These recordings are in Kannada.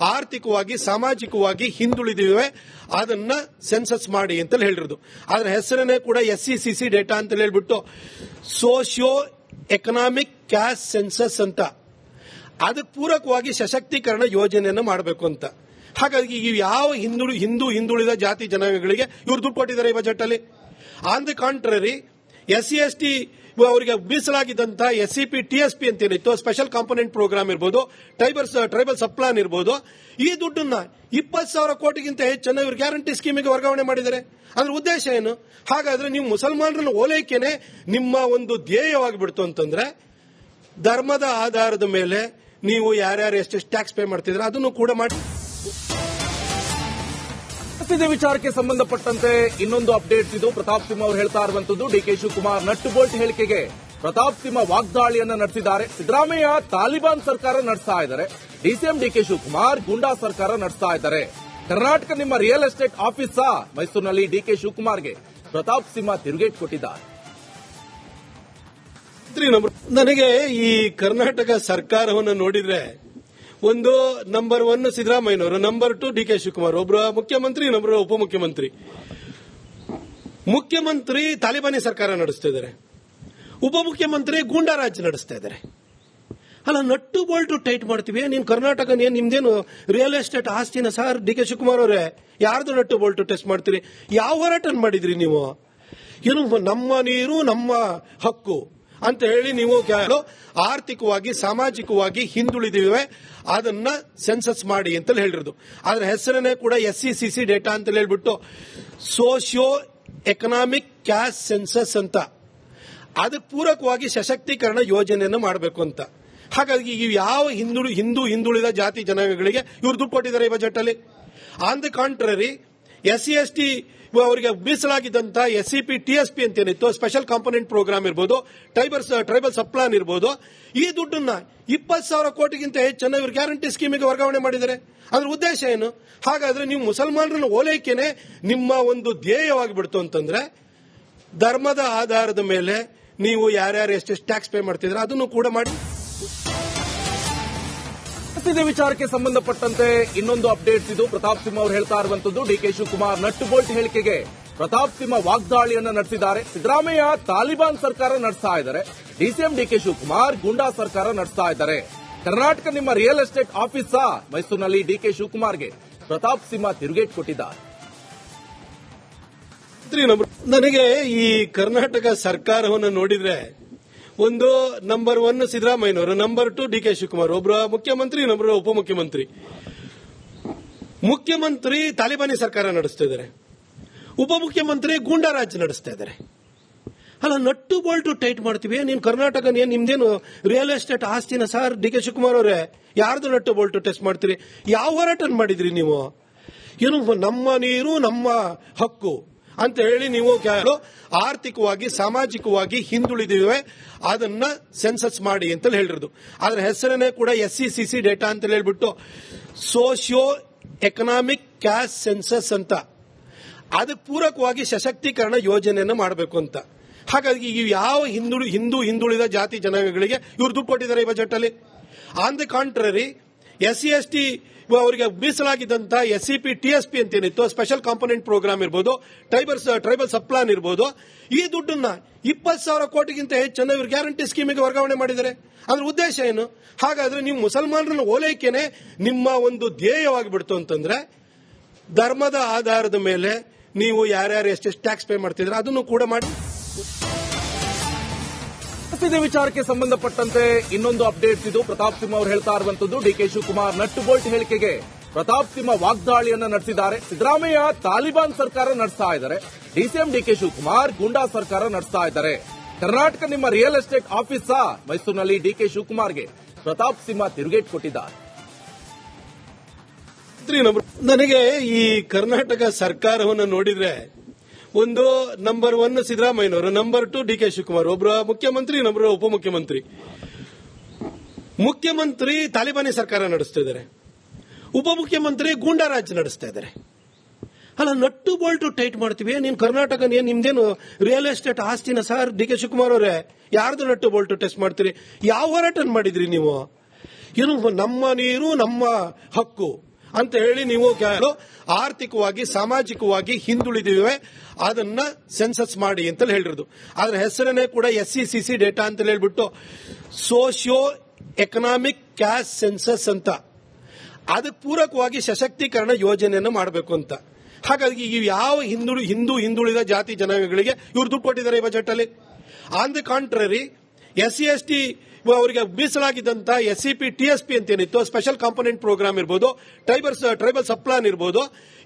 ಆರ್ಥಿಕವಾಗಿ, ಸಾಮಾಜಿಕವಾಗಿ ಹಿಂದುಳಿದಿವೆ. ಅದನ್ನ ಸೆನ್ಸಸ್ ಮಾಡಿ ಅಂತ ಹೇಳಿರೋದು. ಅದರ ಹೆಸರನ್ನೇ ಕೂಡ ಎಸ್ ಸಿ ಸಿ ಡೇಟಾ ಅಂತ ಹೇಳ್ಬಿಟ್ಟು ಸೋಶಿಯೋ ಎಕನಾಮಿಕ್ ಕ್ಯಾಶ್ ಸೆನ್ಸಸ್ ಅಂತ. ಅದಕ್ಕೆ ಪೂರಕವಾಗಿ ಸಶಕ್ತೀಕರಣ ಯೋಜನೆಯನ್ನು ಮಾಡಬೇಕು ಅಂತ. ಹಾಗಾಗಿ ಯಾವ ಹಿಂದುಳಿ, ಹಿಂದೂ, ಹಿಂದುಳಿದ ಜಾತಿ ಜನಾಂಗಗಳಿಗೆ ಇವರು ದುಡ್ಡು ಕೊಟ್ಟಿದ್ದಾರೆ ಈ ಬಜೆಟ್ ಅಲ್ಲಿ. On the contrary S C S T ಅವರಿಗೆ ಮೀಸಲಾಗಿದ್ದಂಥ S C P T S P ಅಂತ ಏನಿತ್ತು ಸ್ಪೆಷಲ್ ಕಾಂಪೊನೆಂಟ್ ಪ್ರೋಗ್ರಾಮ್ ಇರ್ಬೋದು ಟ್ರೈಬಲ್ ಟ್ರೈಬಲ್ ಪ್ಲಾನ್ ಇರ್ಬೋದು, ಈ ದುಡ್ಡನ್ನ ಇಪ್ಪತ್ತು ಸಾವಿರ ಕೋಟಿಗಿಂತ ಹೆಚ್ಚನ್ನು ಇವರು ಗ್ಯಾರಂಟಿ ಸ್ಕೀಮಿಗೆ ವರ್ಗಾವಣೆ ಮಾಡಿದ್ದಾರೆ. ಅದ್ರ ಉದ್ದೇಶ ಏನು? ಹಾಗಾದ್ರೆ ನೀವು ಮುಸಲ್ಮಾನರನ್ನ ಓಲೈಕೆನೆ ನಿಮ್ಮ ಒಂದು ಧ್ಯೇಯವಾಗಿಬಿಡ್ತು ಅಂತಂದ್ರೆ, ಧರ್ಮದ ಆಧಾರದ ಮೇಲೆ ನೀವು ಯಾರ್ಯಾರು ಎಷ್ಟೆಷ್ಟು ಟ್ಯಾಕ್ಸ್ ಪೇ ಮಾಡ್ತಿದ್ರೆ ಅದನ್ನು ಕೂಡ ಮಾಡಿ. ಇದೇ ವಿಚಾರಕ್ಕೆ ಸಂಬಂಧಪಟ್ಟಂತೆ ಇನ್ನೊಂದು ಅಪ್ಡೇಟ್ಸ್ ಇದು. ಪ್ರತಾಪ್ ಸಿಂಹ ಅವರು ಹೇಳ್ತಾ ಇರುವಂತದ್ದು ಡಿಕೆ ಶಿವಕುಮಾರ್ ನಟ್ಟು ಬೋಲ್ಟ್ ಹೇಳಿಕೆಗೆ ಪ್ರತಾಪ್ ಸಿಂಹ ವಾಗ್ದಾಳಿಯನ್ನ ನಡೆಸಿದ್ದಾರೆ. ಸಿದ್ದರಾಮಯ್ಯ ತಾಲಿಬಾನ್ ಸರ್ಕಾರ ನಡೆಸ್ತಾ ಇದ್ದಾರೆ. ಡಿಸಿಎಂ ಡಿಕೆ ಶಿವಕುಮಾರ್ ಗುಂಡಾ ಸರ್ಕಾರ ನಡೆಸ್ತಾ ಇದ್ದಾರೆ. ಕರ್ನಾಟಕ ನಿಮ್ಮ ರಿಯಲ್ ಎಸ್ಟೇಟ್ ಆಫೀಸಾ? ಮೈಸೂರಿನಲ್ಲಿ ಡಿಕೆ ಶಿವಕುಮಾರ್ಗೆ ಪ್ರತಾಪ್ ಸಿಂಹ ತಿರುಗೇಟ್ ಕೊಟ್ಟಿದ್ದಾರೆ. ನನಗೆ ಈ ಕರ್ನಾಟಕ ಸರ್ಕಾರವನ್ನು ನೋಡಿದ್ರೆ ಒಂದು ನಂಬರ್ ಒನ್ ಸಿದ್ದರಾಮಯ್ಯನವರು number two D K Shivakumar ಒಬ್ಬರು ಮುಖ್ಯಮಂತ್ರಿ ಇನ್ನೊಬ್ಬರು ಉಪಮುಖ್ಯಮಂತ್ರಿ. ಮುಖ್ಯಮಂತ್ರಿ ತಾಲಿಬಾನಿ ಸರ್ಕಾರ ನಡೆಸ್ತಾ ಇದ್ದಾರೆ ಉಪಮುಖ್ಯಮಂತ್ರಿ ಗೂಂಡಾರಾಜ್ ನಡೆಸ್ತಾ ಇದ್ದಾರೆ ಅಲ್ಲ, ನಟ್ಟು ಬೋಲ್ಟು ಟೈಟ್ ಮಾಡ್ತೀವಿ, ನೀನು ಕರ್ನಾಟಕ ನಿಮ್ದೇನು ರಿಯಲ್ ಎಸ್ಟೇಟ್ ಆಸ್ತಿನ ಸರ್ ಡಿ ಕೆ ಶಿವಕುಮಾರ್ ಅವರೇ, ಯಾರ್ದು ನಟ್ಟು ಬೋಲ್ಟು ಟೆಸ್ಟ್ ಮಾಡ್ತೀರಿ? ಯಾವ ಹೋರಾಟ ಮಾಡಿದ್ರಿ ನೀವು? ಏನು ನಮ್ಮ ನೀರು, ನಮ್ಮ ಹಕ್ಕು. ಅಂತ ಹೇಳಿ ನೀವು ಆರ್ಥಿಕವಾಗಿ, ಸಾಮಾಜಿಕವಾಗಿ ಹಿಂದುಳಿದಿವೆ. ಅದನ್ನ ಸೆನ್ಸಸ್ ಮಾಡಿ ಅಂತ ಹೇಳಿರೋದು. ಅದರ ಹೆಸರನ್ನೇ ಕೂಡ ಎಸ್ ಸಿ ಸಿ ಡೇಟಾ ಅಂತ ಹೇಳ್ಬಿಟ್ಟು ಸೋಶಿಯೋ ಎಕನಾಮಿಕ್ ಕ್ಯಾಶ್ ಸೆನ್ಸಸ್ ಅಂತ. ಅದಕ್ಕೆ ಪೂರಕವಾಗಿ ಸಶಕ್ತೀಕರಣ ಯೋಜನೆಯನ್ನು ಮಾಡಬೇಕು ಅಂತ. ಹಾಗಾಗಿ ಈ ಯಾವ ಹಿಂದುಳಿ, ಹಿಂದೂ ಹಿಂದುಳಿದ ಜಾತಿ ಜನಾಂಗಗಳಿಗೆ ಇವರು ದುಡ್ಡು ಕೊಟ್ಟಿದ್ದಾರೆ ಈ ಬಜೆಟ್ ಅಲ್ಲಿ. On the contrary S C S T ಅವರಿಗೆ ಮೀಸಲಾಗಿದ್ದಂತ S C P T S P ಅಂತ ಏನಿತ್ತು ಸ್ಪೆಷಲ್ ಕಾಂಪೊನೆಂಟ್ ಪ್ರೋಗ್ರಾಮ್ ಇರ್ಬೋದು ಟ್ರೈಬಲ್ ಟ್ರೈಬಲ್ ಸಪ್ಲಾನ್ ಇರ್ಬೋದು. ಈ ದುಡ್ಡನ್ನ ಇಪ್ಪತ್ತು ಸಾವಿರ ಕೋಟಿಗಿಂತ ಹೆಚ್ಚನ್ನು ಇವರು ಗ್ಯಾರಂಟಿ ಸ್ಕೀಮಿಗೆ ವರ್ಗಾವಣೆ ಮಾಡಿದ್ದಾರೆ. ಅದ್ರ ಉದ್ದೇಶ ಏನು? ಹಾಗಾದ್ರೆ ನೀವು ಮುಸಲ್ಮಾನರನ್ನ ಓಲೈಕೆನೆ ನಿಮ್ಮ ಒಂದು ಧ್ಯೇಯವಾಗಿ ಬಿಡ್ತು ಅಂತಂದ್ರೆ, ಧರ್ಮದ ಆಧಾರದ ಮೇಲೆ ನೀವು ಯಾರ್ಯಾರು ಎಷ್ಟೆಷ್ಟು ಟ್ಯಾಕ್ಸ್ ಪೇ ಮಾಡ್ತಿದ್ರೆ ಅದನ್ನು ಕೂಡ ಮಾಡಿ ಇದೇ ವಿಚಾರಕ್ಕೆ ಸಂಬಂಧಪಟ್ಟಂತೆ ಇನ್ನೊಂದು ಅಪ್ಡೇಟ್ಸ್ ಇದು. ಪ್ರತಾಪ್ ಸಿಂಹ ಅವರು ಹೇಳ್ತಾ ಇರುವಂತದ್ದು ಡಿಕೆ ಶಿವಕುಮಾರ್ ನಟ್ಟುಬೋಲ್ಟ್ ಹೇಳಿಕೆಗೆ ಪ್ರತಾಪ್ ಸಿಂಹ ವಾಗ್ದಾಳಿಯನ್ನು ನಡೆಸಿದ್ದಾರೆ. ಸಿದ್ದರಾಮಯ್ಯ ತಾಲಿಬಾನ್ ಸರ್ಕಾರ ನಡೆಸ್ತಾ ಇದ್ದಾರೆ. ಡಿಸಿಎಂ ಡಿಕೆ ಶಿವಕುಮಾರ್ ಗುಂಡಾ ಸರ್ಕಾರ ನಡೆಸ್ತಾ ಇದ್ದಾರೆ. ಕರ್ನಾಟಕ ನಿಮ್ಮ ರಿಯಲ್ ಎಸ್ಟೇಟ್ ಆಫೀಸಾ ಮೈಸೂರಿನಲ್ಲಿ ಡಿಕೆ ಶಿವಕುಮಾರ್ಗೆ ಪ್ರತಾಪ್ ಸಿಂಹ ತಿರುಗೇಟ್ ಕೊಟ್ಟಿದ್ದಾರೆ. ನನಗೆ ಈ ಕರ್ನಾಟಕ ಸರ್ಕಾರವನ್ನು ನೋಡಿದ್ರೆ ಒಂದು ನಂಬರ್ ಒನ್ ಸಿದ್ದರಾಮಯ್ಯನವರು number two D K Shivakumar ಒಬ್ಬರು ಮುಖ್ಯಮಂತ್ರಿ ಇನ್ನೊಬ್ಬರು ಉಪಮುಖ್ಯಮಂತ್ರಿ. ಮುಖ್ಯಮಂತ್ರಿ ತಾಲಿಬಾನಿ ಸರ್ಕಾರ ನಡೆಸ್ತಾ ಇದ್ದಾರೆ. ಉಪಮುಖ್ಯಮಂತ್ರಿ ಗೂಂಡಾರಾಜ್ ನಡೆಸ್ತಾ ಇದ್ದಾರೆ. ಅಲ್ಲ, ನಟ್ಟು ಬೋಲ್ಟು ಟೈಟ್ ಮಾಡ್ತೀವಿ, ನೀನು ಕರ್ನಾಟಕ ಏನ್ ನಿಮ್ದೇನು ರಿಯಲ್ ಎಸ್ಟೇಟ್ ಆಸ್ತಿನ ಸರ್ ಡಿ ಕೆ ಶಿವಕುಮಾರ್ ಅವರೇ, ಯಾರ್ದು ನಟ್ಟು ಬೋಲ್ಟು ಟೆಸ್ಟ್ ಮಾಡ್ತೀರಿ? ಯಾವ ಹೋರಾಟ ಮಾಡಿದ್ರಿ ನೀವು? ಏನು ನಮ್ಮ ನೀರು, ನಮ್ಮ ಹಕ್ಕು. ಅಂತ ಹೇಳಿ ನೀವು ಆರ್ಥಿಕವಾಗಿ ಸಾಮಾಜಿಕವಾಗಿ ಹಿಂದುಳಿದಿವೆ. ಅದನ್ನ ಸೆನ್ಸಸ್ ಮಾಡಿ ಅಂತ ಹೇಳಿರೋದು. ಅದರ ಹೆಸರನ್ನೇ ಕೂಡ S C C C data ಅಂತ ಹೇಳ್ಬಿಟ್ಟು ಸೋಶಿಯೋ ಎಕನಾಮಿಕ್ ಕ್ಯಾಶ್ ಸೆನ್ಸಸ್ ಅಂತ. ಅದಕ್ಕೆ ಪೂರಕವಾಗಿ ಸಶಕ್ತೀಕರಣ ಯೋಜನೆಯನ್ನು ಮಾಡಬೇಕು ಅಂತ. ಹಾಗಾಗಿ ಯಾವ ಹಿಂದುಳಿ ಹಿಂದೂ ಹಿಂದುಳಿದ ಜಾತಿ ಜನಾಂಗಗಳಿಗೆ ಇವರು ದುಡ್ಡು ಕೊಟ್ಟಿದ್ದಾರೆ ಈ ಬಜೆಟ್ ಅಲ್ಲಿ. On the contrary S C S T ಅವರಿಗೆ ಮೀಸಲಾಗಿದ್ದಂಥ S C P T S P ಅಂತ ಏನಿತ್ತು ಸ್ಪೆಷಲ್ ಕಾಂಪೊನೆಂಟ್ ಪ್ರೋಗ್ರಾಮ್ ಇರ್ಬೋದು ಟ್ರೈಬಲ್ ಟ್ರೈಬಲ್ ಸಪ್ಲಾನ್ ಇರ್ಬೋದು, ಈ ದುಡ್ಡನ್ನ ಇಪ್ಪತ್ತು ಸಾವಿರ ಕೋಟಿಗಿಂತ ಹೆಚ್ಚನ್ನು ಇವರು ಗ್ಯಾರಂಟಿ ಸ್ಕೀಮಿಗೆ ವರ್ಗಾವಣೆ ಮಾಡಿದ್ದಾರೆ. ಅದ್ರ ಉದ್ದೇಶ ಏನು? ಹಾಗಾದ್ರೆ ನೀವು ಮುಸಲ್ಮಾನರನ್ನ ಓಲೈಕೆನೆ ನಿಮ್ಮ ಒಂದು ಧ್ಯೇಯವಾಗಿ ಬಿಡ್ತು ಅಂತಂದ್ರೆ, ಧರ್ಮದ ಆಧಾರದ ಮೇಲೆ ನೀವು ಯಾರ್ಯಾರು ಎಷ್ಟೆಷ್ಟು ಟ್ಯಾಕ್ಸ್ ಪೇ ಮಾಡ್ತಿದ್ರೆ ಅದನ್ನು ಕೂಡ ಮಾಡಿ ಇದೇ ವಿಚಾರಕ್ಕೆ ಸಂಬಂಧಪಟ್ಟಂತೆ ಇನ್ನೊಂದು ಅಪ್ಡೇಟ್ಸ್ ಇದು. ಪ್ರತಾಪ್ ಸಿಂಹ ಅವರು ಹೇಳ್ತಾ ಇರುವಂತದ್ದು ಡಿಕೆ ಶಿವಕುಮಾರ್ ನಟ್ಟು ಬೋಲ್ಟ್ ಹೇಳಿಕೆಗೆ ಪ್ರತಾಪ್ ಸಿಂಹ ವಾಗ್ದಾಳಿಯನ್ನ ನಡೆಸಿದ್ದಾರೆ. ಸಿದ್ದರಾಮಯ್ಯ ತಾಲಿಬಾನ್ ಸರ್ಕಾರ ನಡೆಸ್ತಾ ಇದ್ದಾರೆ. ಡಿಸಿಎಂ ಡಿಕೆ ಶಿವಕುಮಾರ್ ಗುಂಡಾ ಸರ್ಕಾರ ನಡೆಸ್ತಾ ಇದ್ದಾರೆ. ಕರ್ನಾಟಕ ನಿಮ್ಮ ರಿಯಲ್ ಎಸ್ಟೇಟ್ ಆಫೀಸಾ? ಮೈಸೂರಿನಲ್ಲಿ ಡಿಕೆ ಶಿವಕುಮಾರ್ಗೆ ಪ್ರತಾಪ್ ಸಿಂಹ ತಿರುಗೇಟ್ ಕೊಟ್ಟಿದ್ದಾರೆ. ನನಗೆ ಈ ಕರ್ನಾಟಕ ಸರ್ಕಾರವನ್ನು ನೋಡಿದ್ರೆ ಒಂದು ನಂಬರ್ ಒನ್ ಸಿದ್ದರಾಮಯ್ಯನವರು number two D K Shivakumar ಒಬ್ಬರು ಮುಖ್ಯಮಂತ್ರಿ ಇನ್ನೊಬ್ಬರು ಉಪಮುಖ್ಯಮಂತ್ರಿ. ಮುಖ್ಯಮಂತ್ರಿ ತಾಲಿಬಾನಿ ಸರ್ಕಾರ ನಡೆಸ್ತಾ ಇದ್ದಾರೆ. ಉಪಮುಖ್ಯಮಂತ್ರಿ ಗೂಂಡಾರಾಜ್ ನಡೆಸ್ತಾ ಇದ್ದಾರೆ. ಅಲ್ಲ, ನಟ್ಟು ಬೋಲ್ಟು ಟೈಟ್ ಮಾಡ್ತೀವಿ. ನೀನು ಕರ್ನಾಟಕ ನಿಮ್ದೇನು ರಿಯಲ್ ಎಸ್ಟೇಟ್ ಆಸ್ತಿನ ಸರ್? ಡಿ ಕೆ ಶಿವಕುಮಾರ್ ಅವರೇ, ಯಾರ್ದು ನಟ್ಟು ಬೋಲ್ಟು ಟೆಸ್ಟ್ ಮಾಡ್ತೀರಿ? ಯಾವ ಹೋರಾಟ ಮಾಡಿದ್ರಿ ನೀವು? ಏನು, ನಮ್ಮ ನೀರು, ನಮ್ಮ ಹಕ್ಕು. ಅಂತ ಹೇಳಿ ನೀವು ಆರ್ಥಿಕವಾಗಿ, ಸಾಮಾಜಿಕವಾಗಿ ಹಿಂದುಳಿದಿವೆ. ಅದನ್ನ ಸೆನ್ಸಸ್ ಮಾಡಿ ಅಂತ ಹೇಳಿರೋದು. ಅದರ ಹೆಸರನ್ನೇ ಕೂಡ S C C C data ಅಂತ ಹೇಳ್ಬಿಟ್ಟು ಸೋಶಿಯೋ ಎಕನಾಮಿಕ್ ಕ್ಯಾಶ್ ಸೆನ್ಸಸ್ ಅಂತ. ಅದಕ್ಕೆ ಪೂರಕವಾಗಿ ಸಶಕ್ತೀಕರಣ ಯೋಜನೆಯನ್ನು ಮಾಡಬೇಕು ಅಂತ. ಹಾಗಾಗಿ ಈ ಯಾವ ಹಿಂದುಳಿ ಹಿಂದೂ ಹಿಂದುಳಿದ ಜಾತಿ ಜನಾಂಗಗಳಿಗೆ ಇವ್ರು ದುಡ್ಡು ಕೊಟ್ಟಿದ್ದಾರೆ ಈ ಬಜೆಟ್ ಅಲ್ಲಿ. On the contrary S C S T ಅವರಿಗೆ ಮೀಸಲಾಗಿದ್ದಂತಹ S C P T S P ಅಂತ ಏನಿತ್ತು ಸ್ಪೆಷಲ್ ಕಾಂಪೊನೆಂಟ್ ಪ್ರೋಗ್ರಾಮ್ ಇರ್ಬೋದು ಟ್ರೈಬಲ್ ಟ್ರೈಬಲ್ ಸಪ್ಲಾನ್ ಇರ್ಬೋದು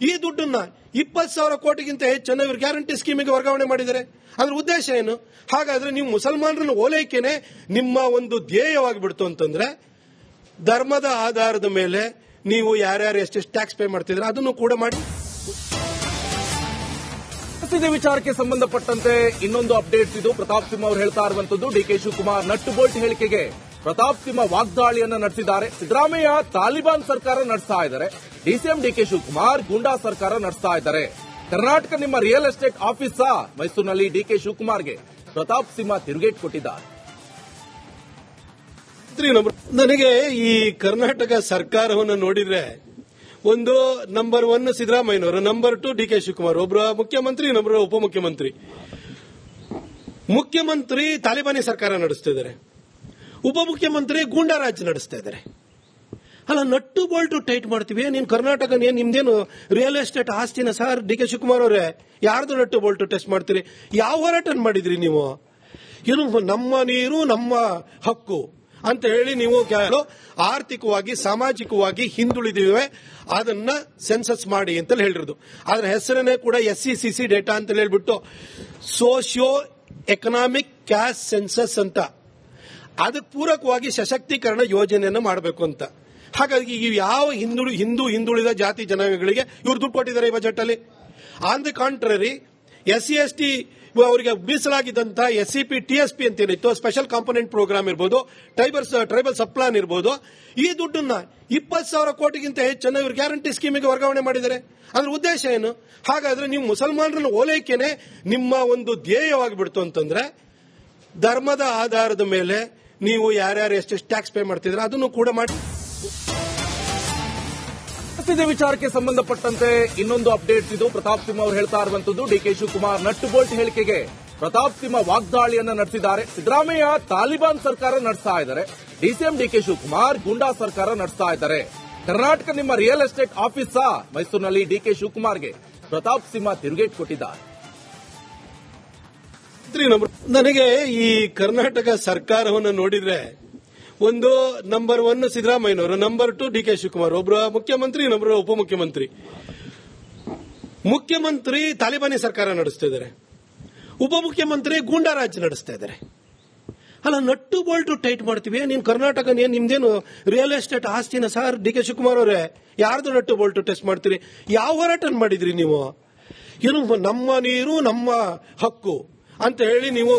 ಈ ದುಡ್ಡನ್ನ ಇಪ್ಪತ್ತು ಸಾವಿರ ಕೋಟಿಗಿಂತ ಹೆಚ್ಚನ್ನು ಇವರು ಗ್ಯಾರಂಟಿ ಸ್ಕೀಮಿಗೆ ವರ್ಗಾವಣೆ ಮಾಡಿದ್ದಾರೆ. ಅದ್ರ ಉದ್ದೇಶ ಏನು? ಹಾಗಾದ್ರೆ ನೀವು ಮುಸಲ್ಮಾನರನ್ನು ಓಲೈಕೆನೆ ನಿಮ್ಮ ಒಂದು ಧ್ಯೇಯವಾಗಿಬಿಡ್ತು ಅಂತಂದ್ರೆ, ಧರ್ಮದ ಆಧಾರದ ಮೇಲೆ ನೀವು ಯಾರ್ಯಾರು ಎಷ್ಟೆಷ್ಟು ಟ್ಯಾಕ್ಸ್ ಪೇ ಮಾಡ್ತಿದ್ರೆ ಅದನ್ನು ಕೂಡ ಮಾಡಿ. ಮಸೀದಿ ವಿಚಾರಕ್ಕೆ ಸಂಬಂಧಪಟ್ಟಂತೆ ಇನ್ನೊಂದು ಅಪ್ಡೇಟ್ಸ್ ಇದು. ಪ್ರತಾಪ್ ಸಿಂಹ ಅವರು ಹೇಳ್ತಾ ಇರುವಂತದ್ದು ಡಿಕೆ ಶಿವಕುಮಾರ್ ನಟ್ಟು ಬೋಲ್ಟ್ ಹೇಳಿಕೆಗೆ ಪ್ರತಾಪ್ ಸಿಂಹ ವಾಗ್ದಾಳಿಯನ್ನು ನಡೆಸಿದ್ದಾರೆ. ಸಿದ್ದರಾಮಯ್ಯ ತಾಲಿಬಾನ್ ಸರ್ಕಾರ ನಡೆಸ್ತಾ ಇದ್ದಾರೆ. ಡಿಸಿಎಂ ಡಿಕೆ ಶಿವಕುಮಾರ್ ಗುಂಡಾ ಸರ್ಕಾರ ನಡೆಸ್ತಾ ಇದ್ದಾರೆ. ಕರ್ನಾಟಕ ನಿಮ್ಮ ರಿಯಲ್ ಎಸ್ಟೇಟ್ ಆಫೀಸಾ ಮೈಸೂರಿನಲ್ಲಿ ಡಿಕೆ ಶಿವಕುಮಾರ್ಗೆ ಪ್ರತಾಪ್ ಸಿಂಹ ತಿರುಗೇಟ್ ಕೊಟ್ಟಿದ್ದಾರೆ. ನನಗೆ ಈ ಕರ್ನಾಟಕ ಸರ್ಕಾರವನ್ನು ನೋಡಿದ್ರೆ ಒಂದು ನಂಬರ್ ಒನ್ ಸಿದ್ದರಾಮಯ್ಯನವರು number two D K Shivakumar ಒಬ್ಬರ ಮುಖ್ಯಮಂತ್ರಿ ಇನ್ನೊಬ್ಬರ ಉಪಮುಖ್ಯಮಂತ್ರಿ. ಮುಖ್ಯಮಂತ್ರಿ ತಾಲಿಬಾನಿ ಸರ್ಕಾರ ನಡೆಸ್ತಿದ್ದಾರೆ ಉಪಮುಖ್ಯಮಂತ್ರಿ ಗೂಂಡಾರಾಜ್ ನಡೆಸ್ತಾ ಇದ್ದಾರೆ. ಅಲ್ಲ, ನಟ್ಟು ಬೋಲ್ಟು ಟೈಟ್ ಮಾಡ್ತೀವಿ, ನೀನು ಕರ್ನಾಟಕ ಏನು ನಿಮ್ದೇನು ರಿಯಲ್ ಎಸ್ಟೇಟ್ ಆಸ್ತಿನ ಸರ್ ಡಿ ಕೆ ಶಿವಕುಮಾರ್ ಅವರೇ? ಯಾರ್ದು ನಟ್ಟು ಬೋಲ್ಟು ಟೆಸ್ಟ್ ಮಾಡ್ತೀರಿ? ಯಾವ ಹೋರಾಟ ಮಾಡಿದ್ರಿ ನೀವು? ಏನು ನಮ್ಮ ನೀರು, ನಮ್ಮ ಹಕ್ಕು. ಅಂತ ಹೇಳಿ ನೀವು ಆರ್ಥಿಕವಾಗಿ, ಸಾಮಾಜಿಕವಾಗಿ ಹಿಂದುಳಿದಿವೆ. ಅದನ್ನ ಸೆನ್ಸಸ್ ಮಾಡಿ ಅಂತ ಹೇಳಿರೋದು. ಅದರ ಹೆಸರನ್ನೇ ಕೂಡ S C C C data ಅಂತ ಹೇಳ್ಬಿಟ್ಟು ಸೋಶಿಯೋ ಎಕನಾಮಿಕ್ ಕ್ಯಾಶ್ ಸೆನ್ಸಸ್ ಅಂತ. ಅದಕ್ಕೆ ಪೂರಕವಾಗಿ ಸಶಕ್ತೀಕರಣ ಯೋಜನೆಯನ್ನು ಮಾಡಬೇಕು ಅಂತ. ಹಾಗಾಗಿ ಈ ಯಾವ ಹಿಂದುಳಿ, ಹಿಂದೂ, ಹಿಂದುಳಿದ ಜಾತಿ, ಜನಾಂಗಗಳಿಗೆ ಇವ್ರು ದುಡ್ಡು ಕೊಟ್ಟಿದ್ದಾರೆ ಈ ಬಜೆಟ್ ಅಲ್ಲಿ. On the contrary S C S T ಅವರಿಗೆ ಮೀಸಲಾಗಿದ್ದಂತಹ ಎಸ್ ಸಿ ಎಸ್ ಪಿ ಅಂತ ಏನಿತ್ತು ಸ್ಪೆಷಲ್ ಕಾಂಪೊನೆಂಟ್ ಪ್ರೋಗ್ರಾಮ್ ಇರ್ಬೋದು ಟ್ರೈಬಲ್ಸ್ ಟ್ರೈಬಲ್ ಸಪ್ಲಾನ್ ಇರ್ಬೋದು, ಈ ದುಡ್ಡನ್ನ ಇಪ್ಪತ್ತು ಸಾವಿರ ಕೋಟಿಗಿಂತ ಹೆಚ್ಚನ್ನು ಇವರು ಗ್ಯಾರಂಟಿ ಸ್ಕೀಮಿಗೆ ವರ್ಗಾವಣೆ ಮಾಡಿದ್ದಾರೆ. ಅದ್ರ ಉದ್ದೇಶ ಏನು? ಹಾಗಾದ್ರೆ ನೀವು ಮುಸಲ್ಮಾನರನ್ನು ಓಲೈಕೆನೆ ನಿಮ್ಮ ಒಂದು ಧ್ಯೇಯವಾಗಿಬಿಡ್ತು ಅಂತಂದ್ರೆ, ಧರ್ಮದ ಆಧಾರದ ಮೇಲೆ ನೀವು ಯಾರ್ಯಾರು ಎಷ್ಟೆಷ್ಟು ಟ್ಯಾಕ್ಸ್ ಪೇ ಮಾಡ್ತಿದ್ರೆ ಅದನ್ನು ಕೂಡ ಮಾಡಿ. ಮಸೀದಿ ವಿಚಾರಕ್ಕೆ ಸಂಬಂಧಪಟ್ಟಂತೆ ಇನ್ನೊಂದು ಅಪ್ಡೇಟ್ ಇದು. ಪ್ರತಾಪ್ ಸಿಂಹ ಅವರು ಹೇಳ್ತಾ ಇರುವಂತದ್ದು ಡಿಕೆ ಶಿವಕುಮಾರ್ ನಟ್ಟು ಬೋಲ್ಟ್ ಹೇಳಿಕೆಗೆ ಪ್ರತಾಪ್ ಸಿಂಹ ವಾಗ್ದಾಳಿಯನ್ನ ನಡೆಸಿದ್ದಾರೆ. ಸಿದ್ದರಾಮಯ್ಯ ತಾಲಿಬಾನ್ ಸರ್ಕಾರ ನಡೆಸ್ತಾ ಇದ್ದಾರೆ. ಡಿಸಿಎಂ ಡಿಕೆ ಶಿವಕುಮಾರ್ ಗುಂಡಾ ಸರ್ಕಾರ ನಡೆಸ್ತಾ ಇದ್ದಾರೆ. ಕರ್ನಾಟಕ ನಿಮ್ಮ ರಿಯಲ್ ಎಸ್ಟೇಟ್ ಆಫೀಸಾ? ಮೈಸೂರಿನಲ್ಲಿ ಡಿಕೆ ಶಿವಕುಮಾರ್ಗೆ ಪ್ರತಾಪ್ ಸಿಂಹ ತಿರುಗೇಟ್ ಕೊಟ್ಟಿದ್ದಾರೆ. ನನಗೆ ಈ ಕರ್ನಾಟಕ ಸರ್ಕಾರವನ್ನು ನೋಡಿದ್ರೆ ಒಂದು ನಂಬರ್ ಒನ್ ಸಿದ್ದರಾಮಯ್ಯನವರು number two D K Shivakumar ಒಬ್ಬರು ಮುಖ್ಯಮಂತ್ರಿ ಇನ್ನೊಬ್ಬರು ಉಪಮುಖ್ಯಮಂತ್ರಿ. ಮುಖ್ಯಮಂತ್ರಿ ತಾಲಿಬಾನಿ ಸರ್ಕಾರ ನಡೆಸ್ತಾ ಇದ್ದಾರೆ. ಉಪಮುಖ್ಯಮಂತ್ರಿ ಗೂಂಡಾರಾಜ್ ನಡೆಸ್ತಾ ಇದ್ದಾರೆ. ಅಲ್ಲ, ನಟ್ಟು ಬೋಲ್ಟು ಟೈಟ್ ಮಾಡ್ತೀವಿ ನೀನು ಕರ್ನಾಟಕ ಏನು ನಿಮ್ದೇನು ರಿಯಲ್ ಎಸ್ಟೇಟ್ ಆಸ್ತಿನ ಸರ್ ಡಿ ಕೆ ಶಿವಕುಮಾರ್ ಅವರೇ? ಯಾರ್ದು ನಟ್ಟು ಬೋಲ್ಟು ಟೆಸ್ಟ್ ಮಾಡ್ತೀರಿ? ಯಾವ ಹೋರಾಟ ಮಾಡಿದ್ರಿ ನೀವು? ಏನು ನಮ್ಮ ನೀರು, ನಮ್ಮ ಹಕ್ಕು ಅಂತ ಹೇಳಿ ನೀವು